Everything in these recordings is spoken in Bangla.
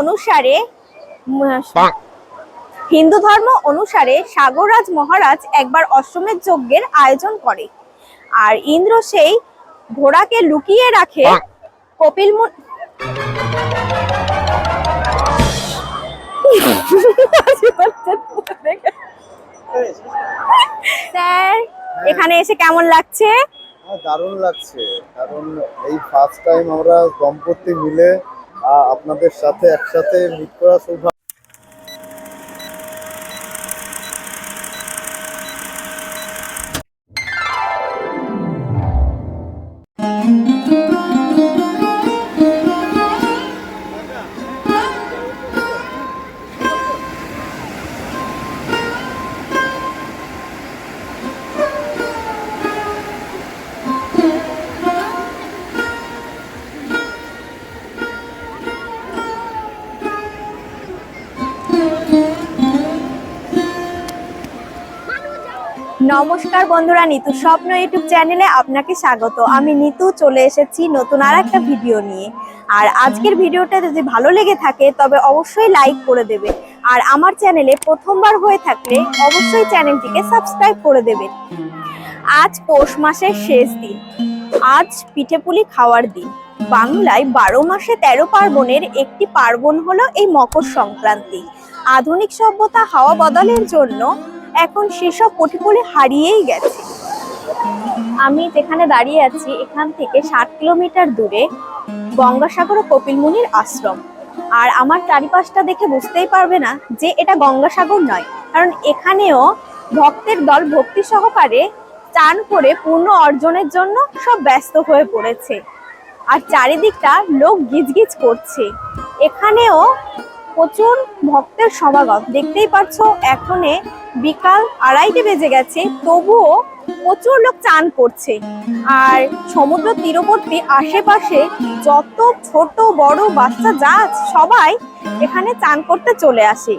অনুসারে হিন্দু ধর্ম অনুসারে সাগররাজ মহারাজ একবার অশ্বমেধ যজ্ঞের আয়োজন করে। আর ইন্দ্র সেই ঘোড়াকে লুকিয়ে রাখে কপিল মুনি স্যার এখানে এসে কেমন লাগছে? দারুণ লাগছে। কারণ এই ফার্স্ট টাইম আমরা দম্পতি মিলে আপনাদের সাথে একসাথে মিট করা সৌভাগ্য। নমস্কার বন্ধুরা, নিতু স্বপ্ন ইউটিউব চ্যানেলে আপনাকে স্বাগত। আমি নিতু, চলে এসেছি নতুন আর একটা ভিডিও নিয়ে। আর আজকের ভিডিওটা যদি ভালো লেগে থাকে, তবে অবশ্যই লাইক করে দেবে। আর আমার চ্যানেলে প্রথমবার হয়ে থাকলে অবশ্যই চ্যানেলটিকে সাবস্ক্রাইব করে দেবেন। আজ পৌষ মাসের শেষ দিন। আজ পিঠেপুলি খাওয়ার দিন। বাংলায় বারো মাসে তেরো পার্বণের একটি পার্বণ হলো এই মকর সংক্রান্তি। আধুনিক সভ্যতা হাওয়া বদলের জন্য এখন সেসব পটিপুলি হারিয়েই গেছে। আমি যেখানে দাঁড়িয়ে আছি, এখান থেকে ষাট কিলোমিটার দূরে গঙ্গাসাগর ও কপিলমুনির আশ্রম। আর আমার চারিপাশটা দেখে বুঝতেই পারবে না যে এটা গঙ্গাসাগর নয়, কারণ এখানেও ভক্তের দল ভক্তি সহকারে চান করে পূর্ণ অর্জনের জন্য সব ব্যস্ত হয়ে পড়েছে। আর চারিদিকটা লোক গিজগিজ করছে। এখানেও প্রচুর ভক্তের সমাগম। দেখতেই পাচ্ছ, এখনে বিকাল আড়াইটে বেজে গেছে, তবুও প্রচুর লোক চান করছে। আর সমুদ্র তীরবর্তী আশেপাশে যত ছোট, বড় বাচ্চা যা সবাই এখানে চান করতে চলে আসে।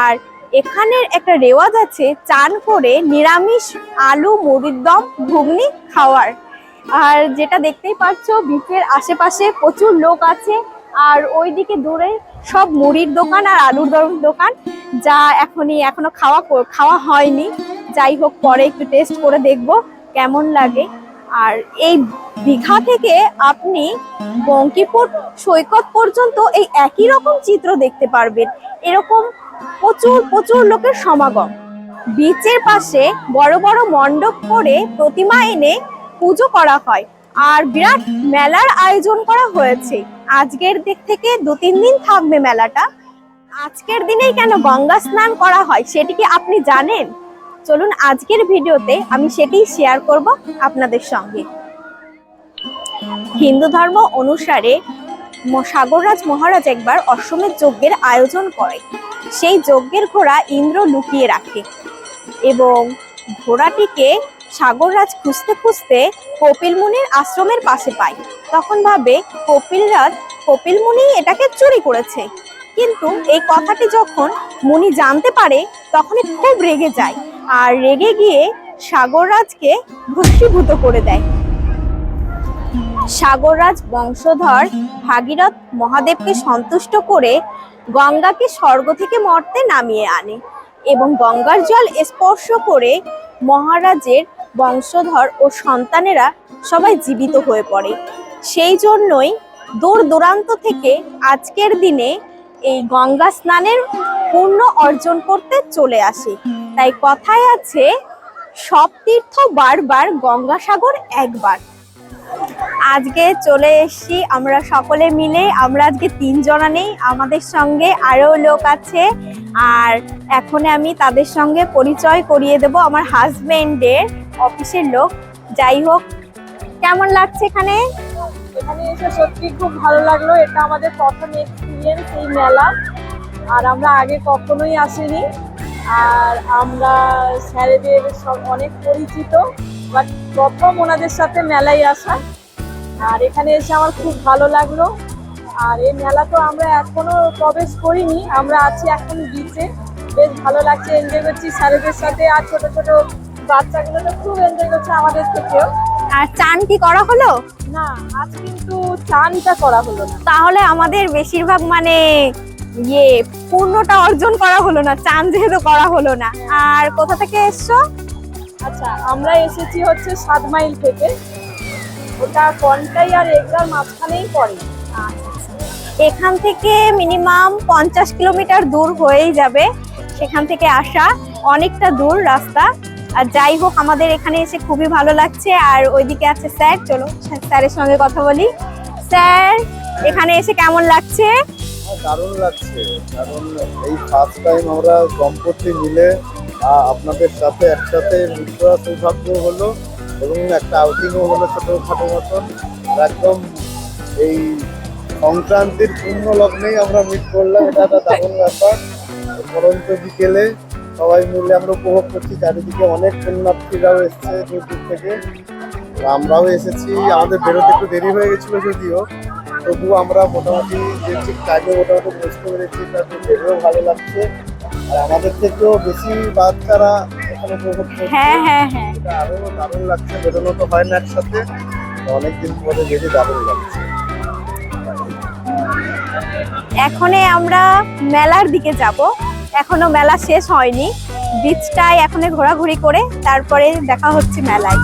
আর এখানের একটা রেওয়াজ আছে, চান করে নিরামিষ আলু, মুড়ির দম, ঘুগনি খাওয়ার। আর যেটা দেখতেই পাচ্ছ, বিচের আশেপাশে প্রচুর লোক আছে, আর ওইদিকে দূরে সব মুড়ির দোকান আর আলুর দম দোকান, যা এখনই এখনও খাওয়া খাওয়া হয়নি। যাই হোক, পরে একটু টেস্ট করে দেখব কেমন লাগে। আর এই দীঘা থেকে আপনি বঙ্কিপুর সৈকত পর্যন্ত এই একই রকম চিত্র দেখতে পারবেন। এরকম প্রচুর প্রচুর লোকের সমাগম। বিচের পাশে বড় বড় মণ্ডপ করে প্রতিমা এনে পুজো করা হয়। আর বিরাট মেলার আয়োজন করা হয়েছে। আজকের দিক থেকে দু তিন দিন থাকবে মেলাটা। আজকের দিনেই কেন গঙ্গা স্নান করা হয় সেটি কি আপনি জানেন? চলুন আজকের ভিডিওতে আমি সেটিই শেয়ার করব আপনাদের সঙ্গে। হিন্দু ধর্ম অনুসারে সাগররাজ মহারাজ একবার অশ্বমেধ যজ্ঞের আয়োজন করে। সেই যজ্ঞের ঘোড়া ইন্দ্র লুকিয়ে রাখে এবং ঘোড়াটিকে সাগররাজ খুঁজতে খুঁজতে কপিল মুনির আশ্রমের পাশে পায়। তখন ভাবে কপিলরাজ কপিল মুনি এটাকে চুরি করেছে। কিন্তু এই কথাটি যখন মুনি জানতে পারে, তখনই খুব রেগে যায় আর রেগে গিয়ে সাগররাজকে ভস্মীভূত করে দেয়। সাগররাজ বংশধর ভাগীরথ মহাদেবকে সন্তুষ্ট করে গঙ্গাকে স্বর্গ থেকে মর্তে নামিয়ে আনে এবং গঙ্গার জল স্পর্শ করে মহারাজের বংশধর ও সন্তানেরা সবাই জীবিত হয়ে পড়ে। সেই জন্যই দূর দূরান্ত থেকে আজকের দিনে এই গঙ্গা স্নানের পূর্ণ অর্জন করতে চলে আসে। তাই কথায় আছে, সব তীর্থ বারবার গঙ্গাসাগর একবার। আজকে চলে এসেছি আমরা সকলে মিলে, আমরা আজকে তিনজনা নেই, আমাদের সঙ্গে আরও লোক আছে। আর এখন আমি তাদের সঙ্গে পরিচয় করিয়ে দেব আমার হাজবেন্ডের অফিসের লোক। যাই হোক, কেমন লাগছে এখানে? এখানে এসে সত্যি খুব ভালো লাগল। এটা আমাদের প্রথম এক্সপিরিয়েন্স এই মেলা। আর আমরা আগে কখনোই আসিনি। আর আমরা স্যারেদের সব অনেক পরিচিত বাট প্রথম ওনাদের সাথে মেলায় আসা। আর এখানে এসে আমার খুব ভালো লাগল। আর এই মেলা তো আমরা এখনও প্রবেশ করিনি। আমরা আছি এখন বিচে বেশ ভালো লাগছে। এনজয় করছি স্যারেদের সাথে। আর ছোট ছোট বাচ্চাগুলো তো খুব এনজয় করছে আমাদের থেকেও। আর চান কি করা হলো? না আজ কিন্তু চানটা করা হলো না। তাহলে আমাদের বেশিরভাগ মানে ইয়ে পূর্ণটা অর্জন করা হলো না চান যেহেতু করা হলো না। আর কোথা থেকে এসছো? আচ্ছা আমরা এসেছি হচ্ছে সাত মাইল থেকে। ওটা কনটাই আর এগরার মাঝখানেই পড়ে। এখান থেকে মিনিমাম পঞ্চাশ কিলোমিটার দূর হয়েই যাবে। সেখান থেকে আসা অনেকটা দূর রাস্তা। আর যাই হোক, আমাদের এখানে এসে খুবই ভালো লাগছে। আর ওইদিকে আছে স্যার, চলো স্যারের সঙ্গে কথা বলি। স্যার, এখানে এসে কেমন লাগছে? দারুণ লাগছে। কারণ এই ফার্স্ট টাইম আমরা দম্পতি মিলে আপনাদের সাথে একসাথে মিট সৌভাগ্য হলো এবং একটা আউটিংও হলো ছোটোখাটো মতন। একদম এই সংক্রান্তির পূর্ণ লগ্নেই আমরা মিট করলাম। এটা একটা দারুণ ব্যাপার। পরন্ত বিকেলে সবাই মিলে আমরা উপভোগ করছি চারিদিকে অনেক পুণ্যার্থীরাও এসছে দূর দূর থেকে আমরাও এসেছি আমাদের বেরোতে একটু দেরি হয়ে গেছিল যদিও তবু আমরা মোটামুটি যে ঠিক টাইমে মোটামুটি বুঝতে পেরেছি তাতে ভেবেও ভালো লাগছে। আর আমাদের থেকেও বেশি বাচ্চারা এখানে উপভোগ করছে হ্যাঁ হ্যাঁ হ্যাঁ। এটা আরও দারুণ লাগছে বেরোনো তো হয় না একসাথে। অনেকদিন পরে বেশি দারুণ লাগছে। এখনে আমরা মেলার দিকে যাব। এখনও মেলা শেষ হয়নি। বিচটায় এখনও ঘোরাঘুরি করে তারপরে দেখা হচ্ছে মেলায়।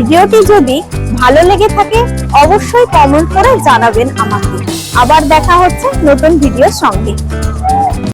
ভিডিওটি যদি ভালো লেগে থাকে, অবশ্যই কমেন্ট করে জানাবেন আমাকে। আবার দেখা হচ্ছে নতুন ভিডিওর সঙ্গে।